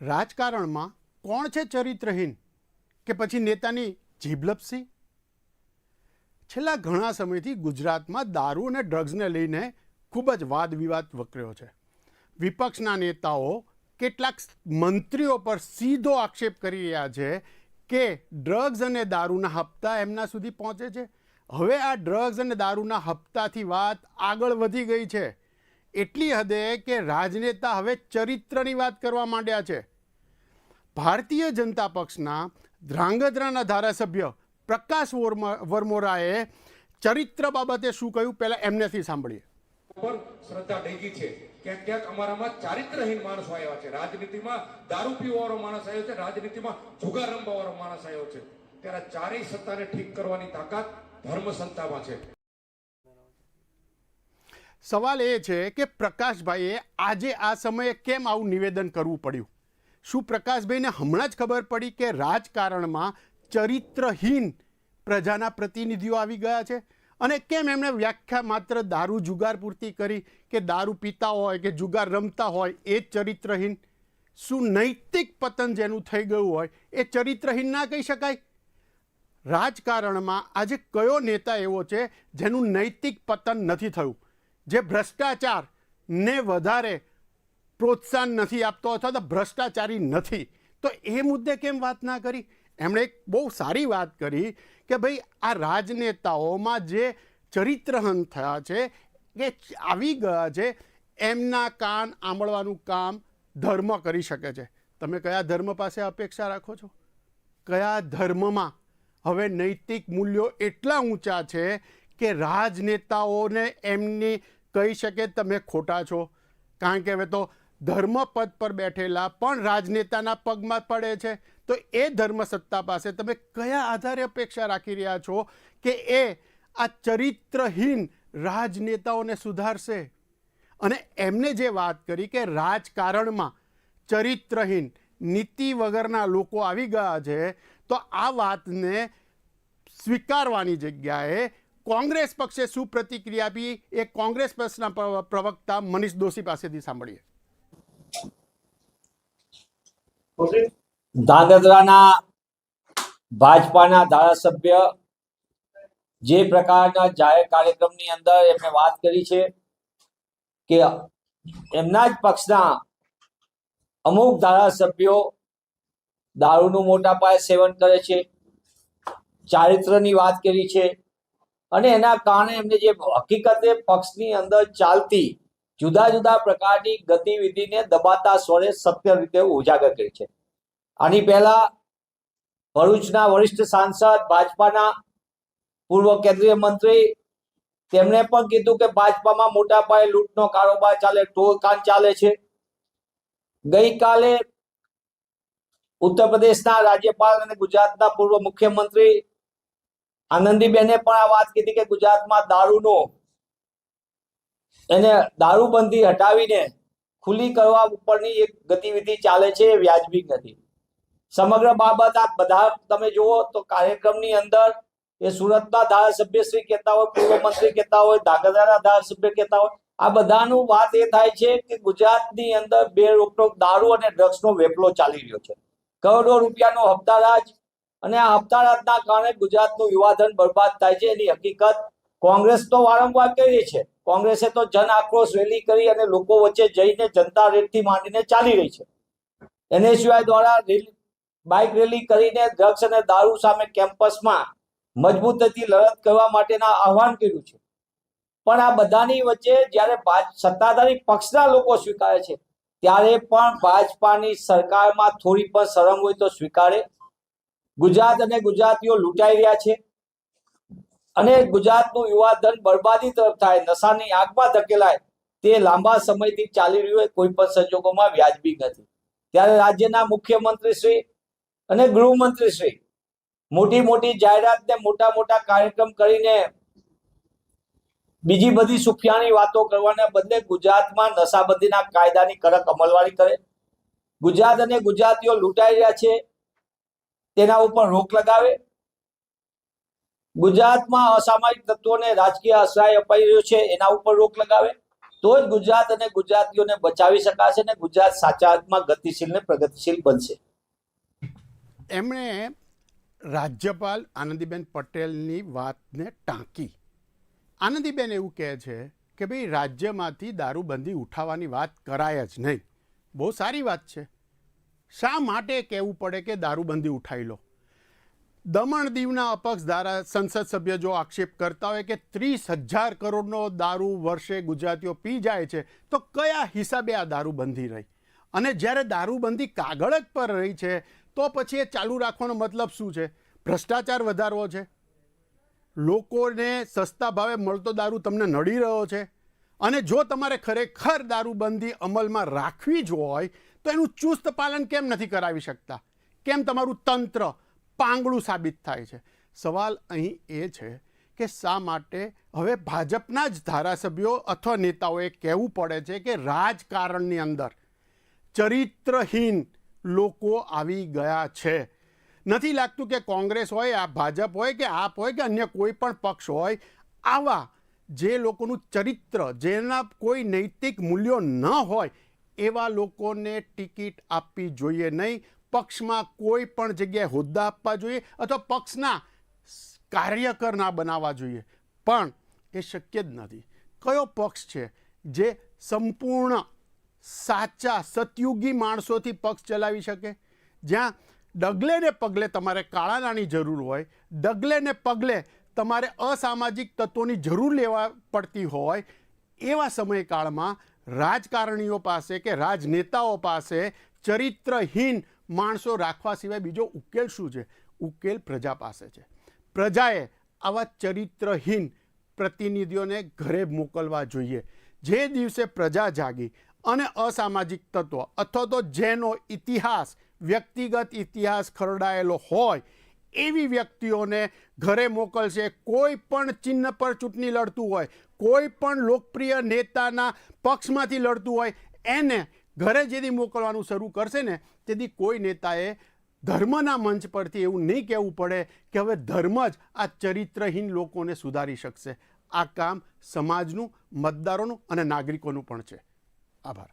રાજકારણમાં કોણ છે ચરિત્રહીન કે પછી નેતાની જીભલપસી છેલ્લા ઘણા સમયથી ગુજરાતમાં દારૂ અને ડ્રગ્સને લઈને ખૂબ જ વાદ વિવાદ વકર્યો છે. વિપક્ષના નેતાઓ કેટલાક મંત્રીઓ પર સીધો આક્ષેપ કરી રહ્યા છે કે ડ્રગ્સ અને દારૂના હપ્તા એમના સુધી પહોંચે છે. હવે આ ડ્રગ્સ અને દારૂના હપ્તાથી વાત આગળ વધી ગઈ છે. એટલી હદે કે રાજનેતા હવે ચરિત્રની વાત કરવા માંડ્યા છે. ભારતીય જનતા પક્ષના ધ્રાંગધ્રાના ધારાસભ્ય પ્રકાશ વર્મોરાએ ચરિત્ર બાબતે શું કહ્યું પહેલાં એમનેથી સાંભળીએ. પર શ્રદ્ધા ડેગી છે ક્યાંક ક્યાંક અમારામાં ચારિત્રહીન માણસો આવ્યા છે. રાજનીતિમાં દારૂ પીવાવાળો માણસ આવ્યો છે, રાજનીતિમાં જુગાર રમવાવાળો માણસ આવ્યો છે. ત્યારે ચારેય સત્તાને ઠીક કરવાની તાકાત ધર્મ સંતામાં છે. સવાલ એ છે કે પ્રકાશભાઈએ આજે આ સમયે કેમ આવું નિવેદન કરવું પડ્યું? શું પ્રકાશભાઈને હમણાં જ ખબર પડી કે રાજકારણમાં ચરિત્રહીન પ્રજાના પ્રતિનિધિઓ આવી ગયા છે? અને કેમ એમણે વ્યાખ્યા માત્ર દારૂ જુગાર પૂરતી કરી કે દારૂ પીતા હોય કે જુગાર રમતા હોય એ ચરિત્રહીન? શું નૈતિક પતન જેનું થઈ ગયું હોય એ ચરિત્રહીન ના કહી શકાય? રાજકારણમાં આજે કયો નેતા એવો છે જેનું નૈતિક પતન નથી થયું? જે ભ્રષ્ટાચારને વધારે પ્રોત્સાહન નથી આપતો અથવા તો ભ્રષ્ટાચારી નથી. તો એ મુદ્દે કેમ વાત ના કરી? એમણે એક બહુ સારી વાત કરી કે ભાઈ આ રાજનેતાઓમાં જે ચરિત્રહન થયા છે કે આવી ગયા છે, એમના કાન આંબળવાનું કામ ધર્મ કરી શકે છે. તમે કયા ધર્મ પાસે અપેક્ષા રાખો છો? કયા ધર્મમાં? હવે નૈતિક મૂલ્યો એટલા ઊંચા છે કે રાજનેતાઓને એમની કહી શકે તમે ખોટા છો. કારણ કે હવે તો ધર્મ પદ પર બેઠેલા પણ રાજનેતાના પગમાં પડે છે. તો એ ધર્મ સત્તા પાસે તમે કયા આધારે અપેક્ષા રાખી રહ્યા છો કે એ આ ચરિત્રહીન રાજનેતાઓને સુધારશે? અને એમને જે વાત કરી કે રાજકારણમાં ચરિત્રહીન નીતિ વગરના લોકો આવી ગયા છે, તો આ વાતને સ્વીકારવાની જગ્યાએ કોંગ્રેસ પક્ષે શું પ્રતિક્રિયા આપી એ કોંગ્રેસ પક્ષના પ્રવક્તા મનીષ દોશી પાસેથી સાંભળીએ. ધાંગધ્રાના ભાજપાના ધારાસભ્ય જે પ્રકારના જાહેર કાર્યક્રમની અંદર એમણે વાત કરી છે કે એમના જ પક્ષના અમુક ધારાસભ્યો દારૂનું મોટા પાયે સેવન કરે છે, ચારિત્રની વાત કરી છે અને એના કારણે એમને જે હકીકતે પક્ષની અંદર ચાલતી જુદા જુદા પ્રકારની ગતિવિધિને દબાતા સ્વરે સત્ય રીતે ઉજાગર કરી છે. આની પહેલા ભરૂચના વરિષ્ઠ સાંસદ, ભાજપાના પૂર્વ કેન્દ્રીય મંત્રી, તેમણે પણ કીધું કે ભાજપામાં મોટા પાયે લૂંટનો કારોબાર ચાલે ટોળકાન ચાલે છે. ગઈકાલે ઉત્તર પ્રદેશના રાજ્યપાલ અને ગુજરાતના પૂર્વ મુખ્યમંત્રી આનંદીબેને પણ આ વાત કીધી કે ગુજરાતમાં દારૂનો એને દારૂબંધી હટાવીને ખુલ્લી કરવા ઉપરની એક ગતિવિધિ ચાલે છે એ વ્યાજબી નથી. સમગ્ર બાબત આ બધા તમે જુઓ તો કાર્યક્રમની અંદર એ સુરતના ધારાસભ્ય શ્રી કહેતા હોય, પૂર્વ મંત્રી કહેતા હોય, ધાંગધ્રાના ધારાસભ્ય કહેતા હોય, આ બધાનું વાત એ થાય છે કે ગુજરાતની અંદર બે રોકટોક દારૂ અને ડ્રગ્સનો વેપલો ચાલી રહ્યો છે. કરોડો રૂપિયાનો હપ્તારાજ અને આ હપ્તારાજના કારણે ગુજરાતનું યુવાધન બરબાદ થાય છે. એની હકીકત કોંગ્રેસ તો વારંવાર કરી છે. કોંગ્રેસે તો જન આક્રોશ રેલી કરી અને લોકો વચ્ચે જઈને જનતા રેટથી માંડીને ચાલી રહી છે. એને સિવાય દ્વારા બાઇક રેલી કરીને ડ્રગ્સ અને દારૂ સામે કેમ્પસમાં મજબૂતીથી લડત કરવા માટેના આહવાન કર્યું છે. પણ આ બધાની વચ્ચે જ્યારે સત્તાધારી પક્ષના લોકો સ્વીકારે છે, ત્યારે પણ ભાજપાની સરકારમાં થોડી પણ શરમ હોય તો સ્વીકારે. ગુજરાત અને ગુજરાતીઓ લૂંટાઈ રહ્યા છે. અને ગુજરાતનું યુવાધન બરબાદી તરફ થાય, નશાની આગમાં ધકેલાય, તે લાંબા સમયથી ચાલી રહ્યું હોય કોઈ પણ સંજોગોમાં વ્યાજબી નથી. ત્યારે રાજ્યના મુખ્યમંત્રી શ્રી અને ગૃહમંત્રી શ્રી મોટી મોટી જાહેરાત ને મોટા મોટા કાર્યક્રમ કરીને બીજી બધી સુફિયાની વાતો કરવાના બદલે ગુજરાતમાં નશાબંધીના કાયદાની કડક અમલવારી કરે. ગુજરાત અને ગુજરાતીઓ લૂંટાઈ રહ્યા છે. તેના ઉપર રોક લગાવે. ગુજરાતમાં અસામાજિક તત્વોને રાજકીય આશ્રય અપાઈ રહ્યો છે, એના ઉપર રોક લગાવે. તો જ ગુજરાત અને ગુજરાતીઓને બચાવી શકાશે અને ગુજરાત સાચા અર્થમાં ગતિશીલ ને પ્રગતિશીલ બનશે. એમણે રાજ્યપાલ આનંદીબેન પટેલની વાતને ટાંકી. આનંદીબેન એવું કહે છે કે ભાઈ રાજ્યમાંથી દારૂબંધી ઉઠાવવાની વાત કરાય જ નહીં. બહુ સારી વાત છે. શા માટે કહેવું પડે કે દારૂબંધી ઉઠાવી લો? દમણ દીવના અપક્ષ ધારા સંસદ સભ્ય જો આક્ષેપ કરતા હોય કે ત્રીસ હજાર કરોડનો દારૂ વર્ષે ગુજરાતીઓ પી જાય છે, તો કયા હિસાબે આ દારૂબંધી રહી? અને જ્યારે દારૂબંધી કાગળ જ પર રહી છે, તો પછી એ ચાલુ રાખવાનો મતલબ શું છે? ભ્રષ્ટાચાર વધારવો છે? લોકોને સસ્તા ભાવે મળતો દારૂ તમને નડી રહ્યો છે? અને જો તમારે ખરેખર દારૂબંધી અમલમાં રાખવી જ હોય, તો એનું ચુસ્ત પાલન કેમ નથી કરાવી શકતા? કેમ તમારું તંત્ર પાંગળું સાબિત થાય છે? સવાલ અહીં એ છે કે શા માટે હવે ભાજપના જ ધારાસભ્યો અથવા નેતાઓએ કહેવું પડે છે કે રાજકારણની અંદર ચરિત્રહીન લોકો આવી ગયા છે. નથી લાગતું કે કોંગ્રેસ હોય, આ ભાજપ હોય કે આપ હોય કે અન્ય કોઈ પણ પક્ષ હોય, આવા જે લોકોનું ચરિત્ર, જેના કોઈ નૈતિક મૂલ્યો ન હોય, એવા લોકોને ટિકિટ આપવી જોઈએ નહીં. પક્ષમાં કોઈ પણ જગ્યાએ હોદ્દા આપવા જોઈએ અથવા પક્ષના કાર્યકર ના બનાવવા જોઈએ. પણ એ શક્ય જ નથી. કયો પક્ષ છે જે સંપૂર્ણ સાચા સતયુગી માણસોથી પક્ષ ચલાવી શકે? જ્યાં ડગલે ને પગલે તમારે કાળા નાની જરૂર હોય, ડગલે ને પગલે તમારે અસામાજિક તત્વોની જરૂર લેવા પડતી હોય એવા સમયકાળમાં રાજકારણીઓ પાસે કે રાજનેતાઓ પાસે ચરિત્રહીન માણસો રાખવા સિવાય બીજો ઉકેલ શું છે? ઉકેલ પ્રજા પાસે છે. પ્રજાએ આવા ચરિત્રહીન પ્રતિનિધિઓને ઘરે મોકલવા જોઈએ. જે દિવસે પ્રજા જાગી અને અસામાજિક તત્વ અથવા તો જેનો ઇતિહાસ, વ્યક્તિગત ઇતિહાસ ખરડાયેલો હોય એવી વ્યક્તિઓને ઘરે મોકલશે. કોઈ પણ ચિહ્ન પર ચૂંટણી લડતું હોય, કોઈ પણ લોકપ્રિય નેતાના પક્ષમાંથી લડતું હોય, એને ઘરે જેથી મોકલવાનું શરૂ કરશે ને, તેથી કોઈ નેતાએ ધર્મના મંચ પરથી એવું નહીં કહેવું પડે કે હવે ધર્મ જ આ ચરિત્રહીન લોકોને સુધારી શકશે. આ કામ સમાજનું, મતદારોનું અને નાગરિકોનું પણ છે. આભાર.